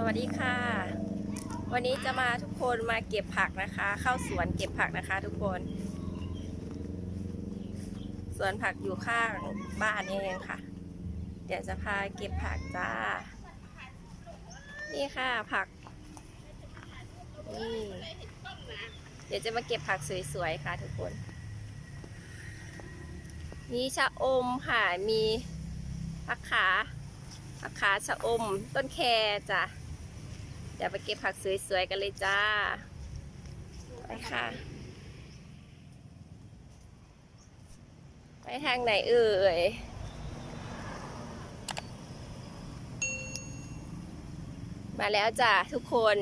สวัสดีค่ะ วันนี้จะมาทุกคนมาเก็บผักนะคะ เข้าสวนเก็บผักนะคะ ทุกคน สวนผักอยู่ข้างบ้านเองค่ะ เดี๋ยวจะพาเก็บผักจ้า นี่ค่ะผักนี่เดี๋ยวจะมาเก็บผักสวยๆค่ะ ทุกคน มีชะอมค่ะ มีผักขาผักขาชะอม ต้นแคจ้ะ เดี๋ยวไปเก็บผักสวยๆกันเลยจ้า ไปค่ะ ไปทางไหนเอ่ยมาแล้วจ้ะทุกคน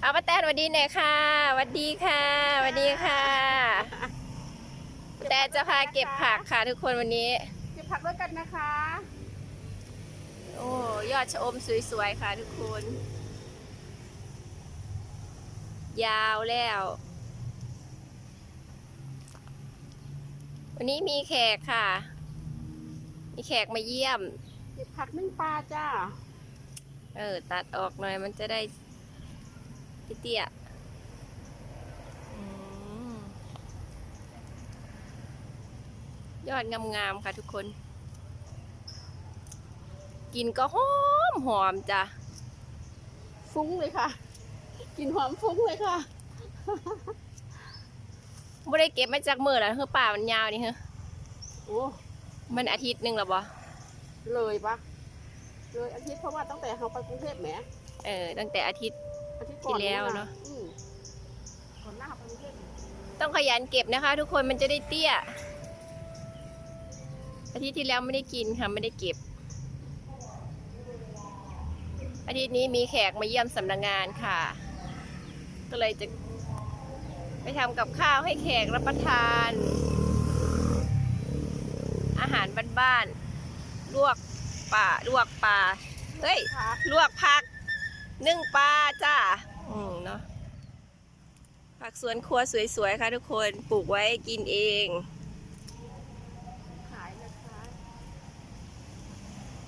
เอาป้าแตนสวัสดีหน่อยค่ะสวัสดีค่ะสวัสดีค่ะแต่จะพาเก็บผักค่ะทุกคนวันนี้ เก็บผักด้วยกันนะคะ โอ้ยอดชะอมสวยๆค่ะทุกคน ยาวแล้ว วันนี้มีแขกค่ะ มีแขกมาเยี่ยมเก็บผักนึ่งปลาจ้า เออ ตัดออกหน่อยมันจะได้เตี้ยๆอืมยอดงามๆค่ะทุกคน กินก็หอมหอมจ้ะฟุ้งเลยค่ะ กลินหอมฟุ้งเลยค่ะไม่ได้เก็บมาจากมือแล้วคือป่ามันยาวนี่เหรอโอ้มันอาทิตย์หนึ่งแล้วบ่เลยปะเลยอาทิตย์เพราะว่าตั้งแต่เราไปกรุงเทพแหมเออตั้งแต่อาทิตย์ อาทิตย์ก่อนที่แล้วเนอะ อืมก่อนหน้าไปกรุงเทพต้องขยันเก็บนะคะ ทุกคนมันจะได้เตี้ย อาทิตย์ที่แล้วไม่ได้กินค่ะไม่ได้เก็บ อาทิตย์นี้มีแขกมาเยี่ยมสำนักงานค่ะ ก็เลยจะไปทำกับข้าวให้แขกรับประทาน อาหารบ้านๆลวกป่าลวกปลาเฮ้ยผักลวกผักนึ่งปลาจ้าอืมเนาะผักสวนครัวสวยๆ ค่ะทุกคนปลูกไว้กินเองขายนะคะ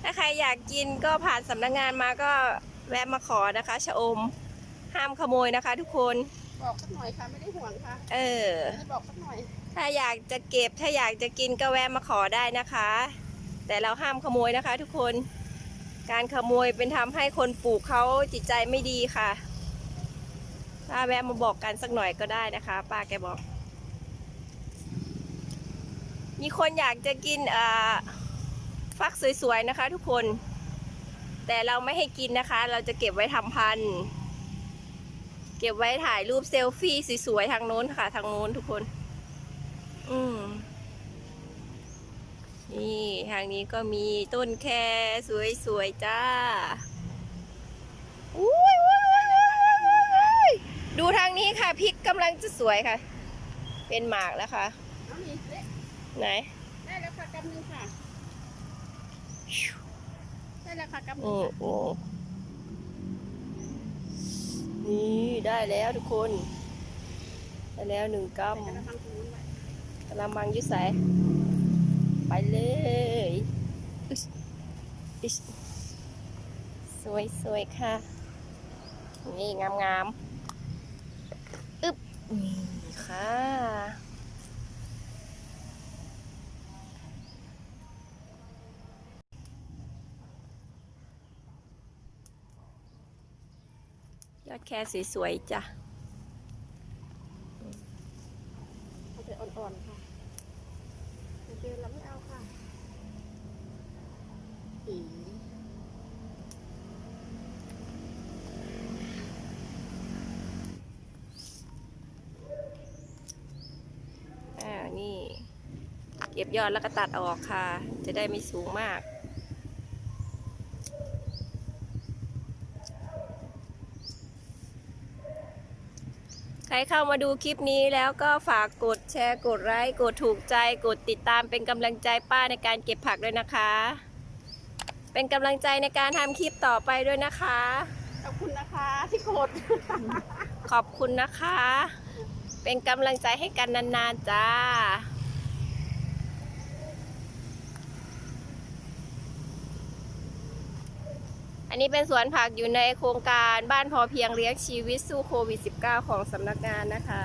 ถ้าใครอยากกินก็ผ่านสำนักงานมาก็แวะมาขอนะคะชะอม ห้ามขโมยนะคะ ทุกคน บอกสักหน่อยค่ะไม่ได้ห่วงค่ะเออให้บอกสักหน่อยถ้าอยากจะเก็บถ้าอยากจะกินก็แวะมาขอได้นะคะ แต่เราห้ามขโมยนะคะ ทุกคน การขโมยเป็นทำให้คนปลูกเขาจิตใจไม่ดีค่ะ ถ้าแวะมาบอกกันสักหน่อยก็ได้นะคะ ป้าแกบอก มีคนอยากจะกินเอ่อฟักสวยๆนะคะ ทุกคน แต่เราไม่ให้กินนะคะ เราจะเก็บไว้ทำพันธุ์ เก็บไว้ถ่ายรูปเซลฟี่สวยๆทางโน้นค่ะ ทางโน้นทุกคน อืมนี่ทางนี้ก็มีต้นแคสวยๆจ้าอุ้ยอุ้ยอุ้ยอุ้ยอุ้ยอุ้ยดูทางนี้ค่ะพริกกำลังจะสวยค่ะ เป็นหมากแล้วค่ะน้องมีเอ๊ะไหนได้แล้วค่ะกำนึงค่ะได้แล้วค่ะกำนึโอ้งโอ้ นี่ได้แล้วทุกคน ได้แล้วหนึ่งกำกำลังมังยุ่ใสไปเลยสวยสวยๆค่ะ นี่งามงามๆอึ๊บนี่ค่ะ ยอดแครสวยๆจ้ะเอาแต่อ่อนๆค่ะเจอแล้วไม่เอาค่ะอีอ่านี่ เก็บยอดแล้วก็ตัดออกค่ะ จะได้ไม่สูงมาก ครเข้ามาดูคลิปนี้แล้วก็ฝากกดแชร์กดไลค์กดถูกใจกดติดตามเป็นกำลังใจป้าในการเก็บผักด้วยนะคะ เป็นกำลังใจในการทำคลิปต่อไปด้วยนะคะ ขอบคุณนะคะที่กด ขอบคุณนะคะ เป็นกำลังใจให้กันนานๆจ้า อันนี้เป็นสวนผักอยู่ในโครงการบ้านพอเพียงเลี้ยงชีวิตสู้โควิด -19 ของสำนักงานนะคะ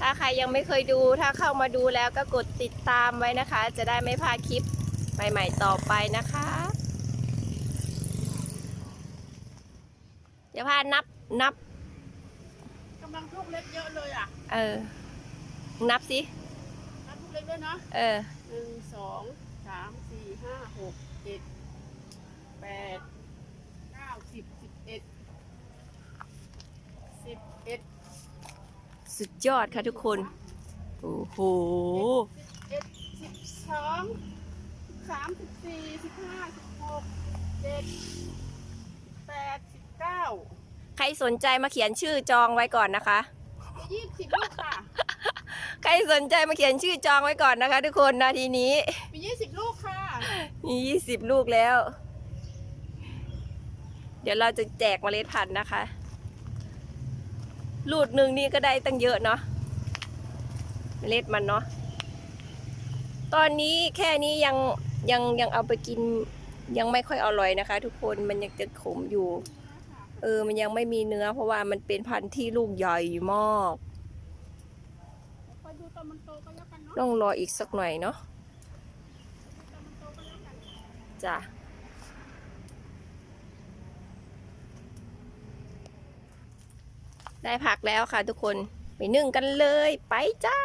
ถ้าใครยังไม่เคยดู ถ้าเข้ามาดูแล้วก็กดติดตามไว้นะคะ จะได้ไม่พลาดคลิปใหม่ๆต่อไปนะคะ เดี๋ยวพานับนับกำลังลูกเล็กเยอะเลยอะ เออ นับสิ นับลูกเล็กด้วยเนาะเออหนึ่งสองสามสี่ห้าหกเจ็ด แปดเก้าสิบสิบเอ็ดสิบเอ็ดสุดยอดค่ะทุกคน โอ้โหสิบเอ็ดสิบสองสิบสามสิบสี่สิบห้าสิบหกเจ็ดแปดสิบเก้าใครสนใจมาเขียนชื่อจองไว้ก่อนนะคะ ยี่สิบลูกค่ะ ใครสนใจมาเขียนชื่อจองไว้ก่อนนะคะ ทุกคนนาทีนี้ มียี่สิบลูกค่ะ มียี่สิบลูกแล้ว เดี๋ยวเราจะแจกเมล็ดพันธุ์นะคะลูดหนึ่งนี่ก็ได้ตั้งเยอะเนาะเมล็ดมันเนาะตอนนี้แค่นี้ยังยังยังเอาไปกินยังไม่ค่อยอร่อยนะคะ ทุกคนมันยังจะขมอยู่ เออ มันยังไม่มีเนื้อ เพราะว่ามันเป็นพันธุ์ที่ลูกใหญ่มากไปดูตอนมันโตกันแล้วกันเนาะต้องรออีกสักหน่อยเนาะจ้ะ ได้ผักแล้วค่ะทุกคน ไปนึ่งกันเลยไปจ้า